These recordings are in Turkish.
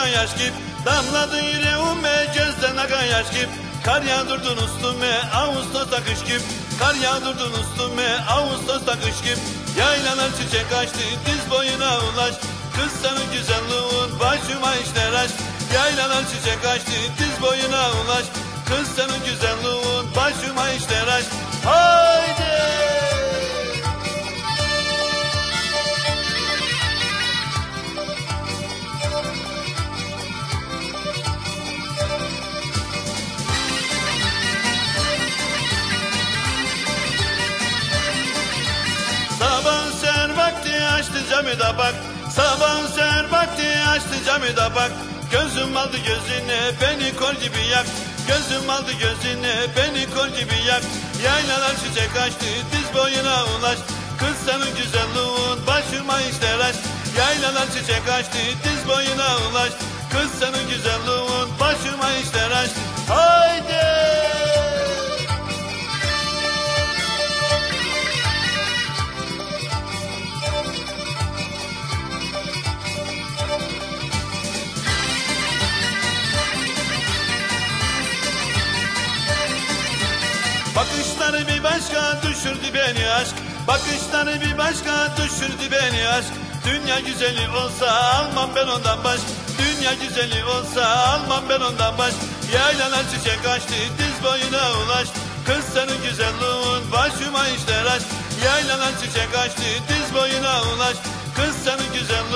yaş gibi Damladı yüreğime gözden akan yaş gibi Kar yağdırdın üstüme Ağustos'ta kış gibi Kar yağdırdın üstüme Ağustos'ta kış gibi Yaylalar çiçek açtı diz boyuna ulaş. Kız senin güzelliğin başıma işler aç. Yaylalar çiçek açtı diz boyuna ulaş. Kız senin güzelliğin açtı camı da bak. Sabah sen vakti açtı camı da bak. Gözüm aldı gözüne beni kor gibi yak. Gözüm aldı gözüne beni kor gibi yak. Yaylalar çiçek açtı diz boyuna ulaş. Kız senin güzelliğin başıma işler aç. Yaylalar çiçek açtı diz boyuna ulaş. Kız senin güzelliğin başka düşürdü beni aşk. Bakışları bir başka düşürdü beni aşk. Dünya güzeli olsa almam ben ondan baş Dünya güzeli olsa almam ben ondan baş Yaylalar çiçek açtı diz boyuna ulaş Kız senin güzelliğin başıma işler aç Yaylalar çiçek açtı diz boyuna ulaş Kız senin güzelliğin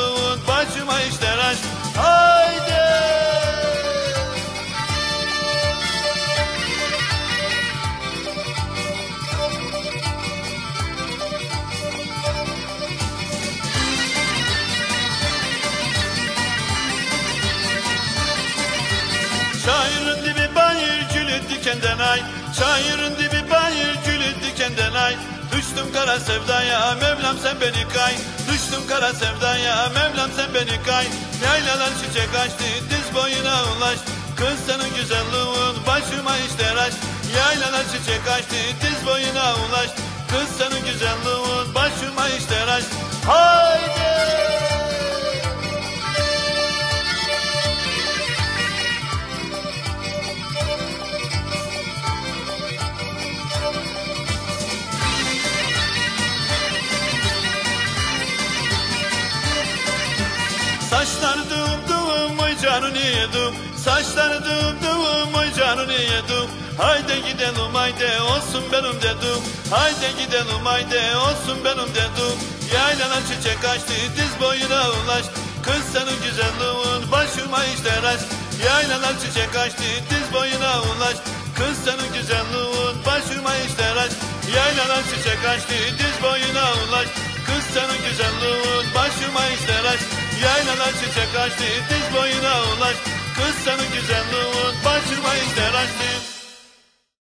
Şairin dibi bayır gülü dikenden ay. Düştüm kara sevdaya Mevlam sen beni kay. Düştüm kara sevdaya Mevlam sen beni kay. Yaylalar çiçek açtı diz boyuna ulaş. Kız senin güzelliğin başıma işler aç. Yaylalar çiçek açtı diz boyuna ulaş. Kız senin güzelliğin başıma canını yedim? Saçları dum oy canını yedim? Haydi gidelim haydi olsun benim dedim. Haydi gidelim haydi olsun benim dedim. Yaylalar çiçek açtı diz boyuna ulaş Kız senin güzelliğin başıma işler aç Yaylalar çiçek açtı diz boyuna ulaş Kız senin güzelliğin başıma işler aç Yaylalar çiçek açtı diz boyuna ulaş Kız senin güzelliğin başıma işler aç Yaylalar çiçek açtı diz boyuna ulaş. Kız senin güzelliğin başıma işler açtı